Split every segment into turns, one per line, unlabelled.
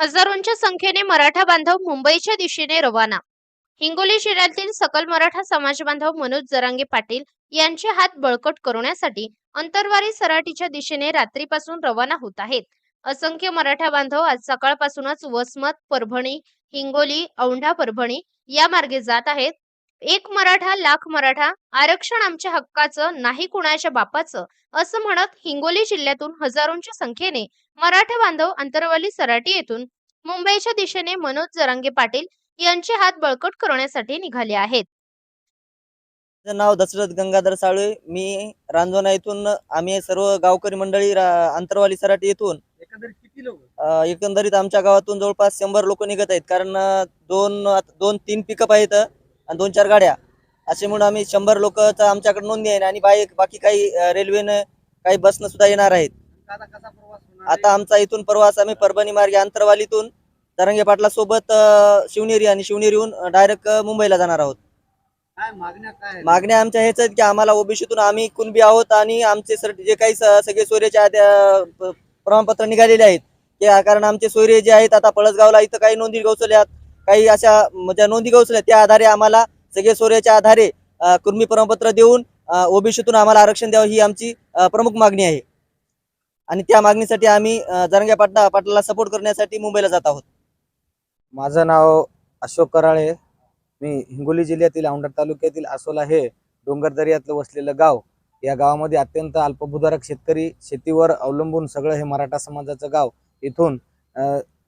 हजारोंच्या संख्येने मराठा बांधव मुंबईच्या दिशेने रवाना. हिंगोली जिल्ह्यातील सकल मराठा समाज बांधव मनोज जरांगे पाटील यांचे हात बळकट करण्यासाठी अंतरवारी सराटीच्या दिशेने रात्रीपासून रवाना होत आहेत. असंख्य मराठा बांधव आज सकाळपासूनच वसमत परभणी हिंगोली औंढा परभणी या मार्गे जात आहेत. एक मराठा लाख मराठा आरक्षण आमच्या हक्काचं नाही कुणाच्या बापाचं असं म्हणत हिंगोली जिल्ह्यातून हजारोंच्या संख्येने मराठा बांधव अंतरवाली सराटी येथून मुंबईच्या दिशेने मनोज जरांगे पाटील यांचे हात बळकट करण्यासाठी निघाले आहेत.
माझं नाव दशरथ गंगाधर साळवे. मी रांजोना येथून आम्ही सर्व गावकरी मंडळी रा- अंतरवाली सराटी येथून
एकंदरीत किती लोक
अ, एकंदरीत आमच्या गावातून जवळपास शंभर लोक निघत आहेत. कारण अ, दोन दोन तीन पिकअप आहेत. आणि दोन चार गाड्या. असे म्हणून आम्ही शंभर लोकचा आमच्याकडे नोंदणी आहे आणि बाई बाकी काही रेल्वेनं काही बसनं सुद्धा येणार आहेत.
आता
आमचा इथून प्रवास आम्ही परभणी मार्गे अंतरवालीतून तरंगे पाटला सोबत शिवनेरी आणि शिवनेरीहून डायरेक्ट मुंबईला जाणार आहोत.
मागण्या
आमच्या ह्याच आहेत की आम्हाला ओबीसीतून आम्ही कुणबी आहोत आणि आमचे सर जे काही सगळे सोयरेचे आहेत, अं, प- प्रमाणपत्र निघालेले आहेत. कारण आमचे सोयरे जे आहेत आता पळसगावला इथं काही नोंदी गवसल्यात काही अशा म्हणजे नोंदी गवसल्यात त्या आधारे आम्हाला सगळे सोयऱ्याच्या आधारे कुर्मी प्रमाणपत्र देऊन ओबीसीतून आम्हाला आरक्षण द्यावं ही आमची प्रमुख मागणी आहे. आणि त्या मागणीसाठी आम्ही जरंग्या पाटला पाटलाला सपोर्ट करण्यासाठी मुंबईला जात आहोत.
माझं नाव अशोक कराळे. मी हिंगोली जिल्ह्यातील औंढा तालुक्यातील आसोला हे डोंगर दर्यातलं वसलेलं गाव. या गावामध्ये अत्यंत अल्पभूधारक शेतकरी शेतीवर अवलंबून सगळं हे मराठा समाजाचं गाव. इथून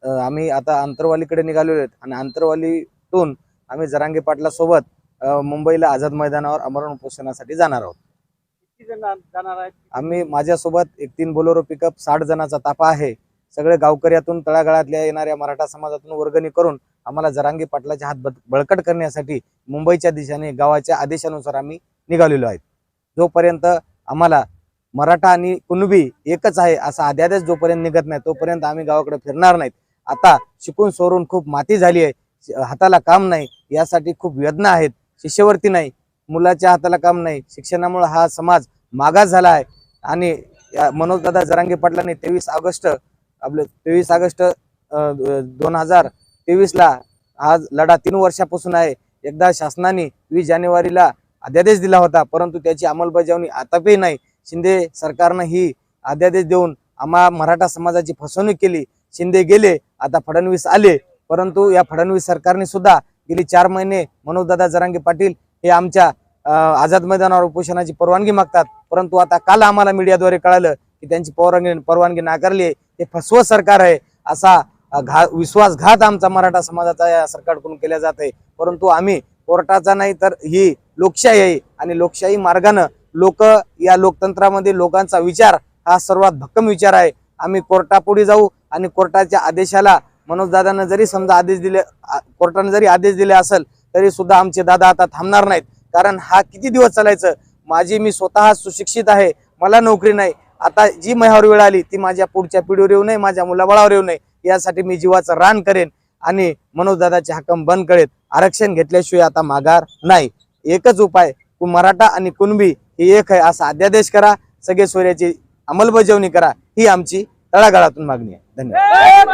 आम्ही आता अंतरवालीकडे निघालेलो आहेत आणि अंतरवालीतून आम्ही जरांगे पाटलासोबत अ, मुंबईला आझाद मैदानावर अमरण उपोषणासाठी जाणार आहोत.
किती जण जाणार आहेत?
आम्ही माझ्यासोबत एक तीन बोलोरो पिकअप साठ जणांचा ताफा आहे. सगळे गावकऱ्यातून तळागाळातल्या येणाऱ्या मराठा समाजातून वर्गणी करून आम्हाला जरांगी पाटलाचे हात बळकट करण्यासाठी मुंबईच्या दिशेने गावाच्या आदेशानुसार आम्ही निघालेलो आहेत. जोपर्यंत आम्हाला मराठा आणि कुणबी एकच आहे असा अध्यादेश जोपर्यंत निघत नाही तोपर्यंत आम्ही गावाकडे फिरणार नाहीत. आता शिकून सोडून खूप माती झाली आहे. हाताला काम नाही यासाठी खूप वेदना आहेत. शिष्यवृत्ती नाही मुलाच्या हाताला काम नाही. शिक्षणामुळे हा समाज मागास झाला आहे. आणि या मनोजदादा जरांगे पाटलांनी तेवीस ऑगस्ट आपले तेवीस ऑगस्ट दोन हजार तेवीसला आज लढा तीन वर्षापासून आहे. एकदा शासनाने वीस जानेवारीला अध्यादेश दिला होता परंतु त्याची अंमलबजावणी आतापही नाही. शिंदे सरकारनं ही अध्यादेश देऊन आम्हा मराठा समाजाची फसवणूक केली. शिंदे गेले आता फडणवीस आले. परंतु या फडणवीस सरकारने सुद्धा गेली चार महिने मनोजदादा जरांगे पाटील हे आमच्या आझाद मैदानावर उपोषणाची परवानगी मागतात. परंतु आता काल आम्हाला मीडियाद्वारे कळालं की त्यांची परवानगी परवानगी नाकारली आहे. हे फसव सरकार आहे असा घा विश्वासघात आमचा मराठा समाजाचा या सरकारकडून केला जात आहे. परंतु आम्ही कोर्टाचा नाही तर ही लोकशाही आहे आणि लोकशाही मार्गानं लोक या लोकतंत्रामध्ये लोकांचा विचार हा सर्वात भक्कम विचार आहे. आम्ही कोर्टापुढे जाऊ आणि कोर्टाच्या आदेशाला मनोजदादानं जरी समजा आदेश दिले आ- जरी आदेश दिले असेल तरी सुद्धा आमचे दादा आता थांबणार नाहीत. कारण हा किती दिवस चालायचं? माझी मी स्वतः सुशिक्षित आहे मला नोकरी नाही. आता जी माझ्यावर वेळ आली ती माझ्या पुढच्या पिढीवर येऊ नये माझ्या मुलाबाळावर येऊ नये. यासाठी मी जीवाचं रान करेन आणि मनोजदादाचे हक्कम बंद करेन. आरक्षण घेतल्याशिवाय आता माघार नाही. एकच उपाय मराठा आणि कुणबी हे एक आहे असा अध्यादेश करा. सगळे सोयऱ्याची अंमलबजावणी करा. ही आमची तळागाळातून मागणी आहे. धन्यवाद.